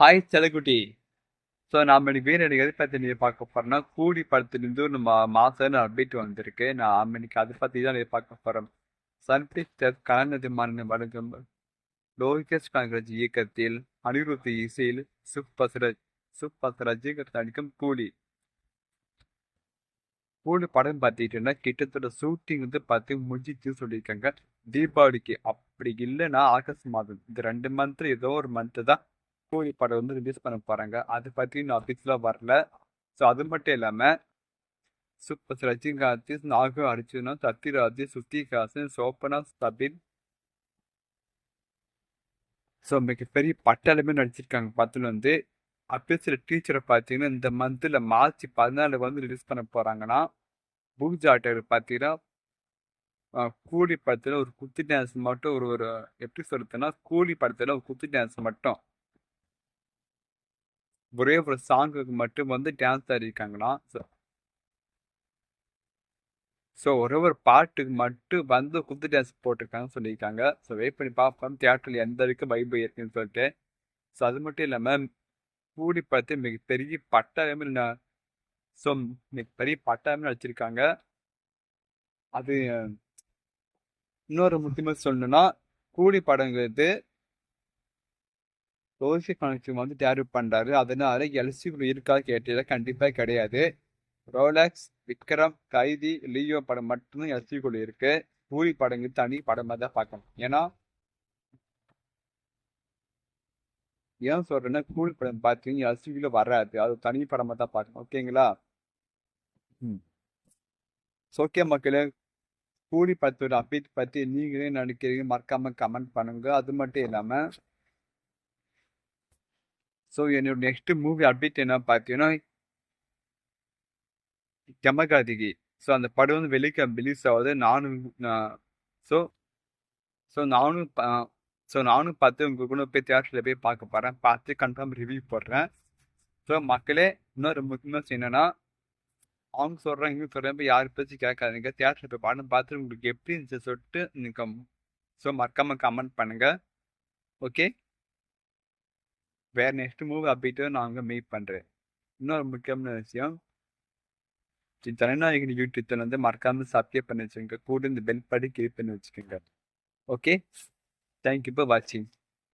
Hi செலகுட்டி so நாம் இன்னைக்கு வீர எதை பற்றி நீ பார்க்க போகிறோம்னா கூலி படத்துலேருந்து நம்ம மா மாதம் அப்டேட் வந்திருக்கு. நான் இன்னைக்கு அதை பற்றி தான் நீ பார்க்க போகிறோம் சன்பிஸ்டர் கலநதிமான மாநிலம் வழங்கும் லோகேஷ் காங்கிரஸ் இயக்கத்தில் அனிருத் இசையில் சுப்பசரஜ் சுப்பசரஜ் நடிக்கும் கூலி. கூலி படம் பார்த்துக்கிட்டோன்னா கிட்டத்தட்ட ஷூட்டிங் வந்து பார்த்து முடிஞ்சிச்சு சொல்லியிருக்காங்க. தீபாவளிக்கு அப்படி இல்லைன்னா ஆகஸ்ட் மாதம் இந்த ரெண்டு மந்த் ஏதோ ஒரு மந்த்து தான். கூலி படம் வந்து ரிலீஸ் பண்ண போகிறாங்க அதை பற்றி இன்னும் அஃபிஷியலாக வரல. ஸோ அது மட்டும் இல்லாமல் சூப்பர் ரஜினிகாந்த் நாகு அர்ஜுனா சத்யராஜ் சுத்திகாசன் சோபனா சபின். ஸோ மிகப்பெரிய பட்டாளமே நடிச்சிருக்காங்க. பத்தில் வந்து அபிஷியல் டீச்சரை பார்த்தீங்கன்னா இந்த மந்தில் மார்ச் பதினாலு வந்து ரிலீஸ் பண்ண போகிறாங்கன்னா பூஜாட்டர் பார்த்தீங்கன்னா கூலி படத்தில் ஒரு குத்து டான்ஸ் மட்டும் ஒரு ஒரு எப்படி சொல்லுதுன்னா கூலி படத்தில் ஒரு குத்து டான்ஸ் மட்டும். ஒரே ஒரு சாங்குக்கு மட்டும் வந்து டான்ஸ் ஆடிருக்காங்கன்னா ஸோ ஸோ ஒரே ஒரு பாட்டுக்கு மட்டும் வந்து குத்து டான்ஸ் போட்டிருக்காங்கன்னு சொல்லியிருக்காங்க. ஸோ வெயிட் பண்ணி பார்ப்போம். தியேட்டரில் எந்த அளவுக்கு வைப்பு இருக்குன்னு சொல்லிட்டு. ஸோ அது மட்டும் இல்லாமல் கூலி படத்தை மிகப்பெரிய பட்டாயமே ஸோ மிகப்பெரிய பட்டாயமே நடிச்சிருக்காங்க. அது இன்னொரு முக்கியமாக சொல்லணும்னா கூலி படங்கிறது ரோசி கணக்கு வந்து டேரிவ் பண்ணுறாரு அதனால எல்சி இருக்கா கேட்டதில் கண்டிப்பாக கிடையாது. ரோலக்ஸ் விக்ரம் கைதி லியோ படம் மட்டும்தான் எல்சிக்குள்ள இருக்கு. கூலி படங்கு தனி படமாக தான் பார்க்கணும். ஏன்னா ஏன் சொல்றேன்னா கூலி படம் பார்த்தீங்கன்னா எல்சிக்குள்ள வராது. அது தனி படமாக தான் பார்க்கணும். ஓகேங்களா ம். ஓகே மக்களே. கூலி படத்தோட அப்டேட் பற்றி நீங்களே நினைக்கிறீங்க. மறக்காம கமெண்ட் பண்ணுங்க. அது மட்டும் இல்லாமல் ஸோ என்னோட நெக்ஸ்ட் மூவி அப்டேட் என்ன பார்த்தீங்கன்னா ஜமகாதிகி ஸோ அந்த படம் வந்து வெளிக்க ரிலீஸ் ஆகுது. நானும் ஸோ ஸோ நானும் ஸோ நானும் பார்த்து உங்கள் கூட போய் தியேட்டரில் போய் பார்க்க போகிறேன் பார்த்து கன்ஃபார்ம் ரிவ்யூ போடுறேன். ஸோ மக்களே இன்னொரு முக்கியமாக என்னென்னா அவங்க சொல்கிறாங்க இவங்க சொல்கிறப்ப போய் யார் பேச்சு கேட்காதீங்க. தியேட்டரில் போய் பாடம் பார்த்து உங்களுக்கு எப்படி இருந்துச்சு சொல்லிட்டு நீங்கள் ஸோ மறக்காமல் கமெண்ட் பண்ணுங்கள் ஓகே வேறு நெக்ஸ்ட் மூவ் அப்டேட்டை நான் அங்கே மீட் பண்ணுறேன் இன்னொரு முக்கியமான விஷயம் ஜனநாயகன் யூடியூப் சேனல் வந்து மறக்காமல் சப்ஸ்கிரைப் பண்ணி வச்சுக்கோங்க. கூட இந்த பெல் படி கிளிக் பண்ணி வச்சுக்கோங்க. ஓகே தேங்க்யூ ஃபார் வாட்சிங்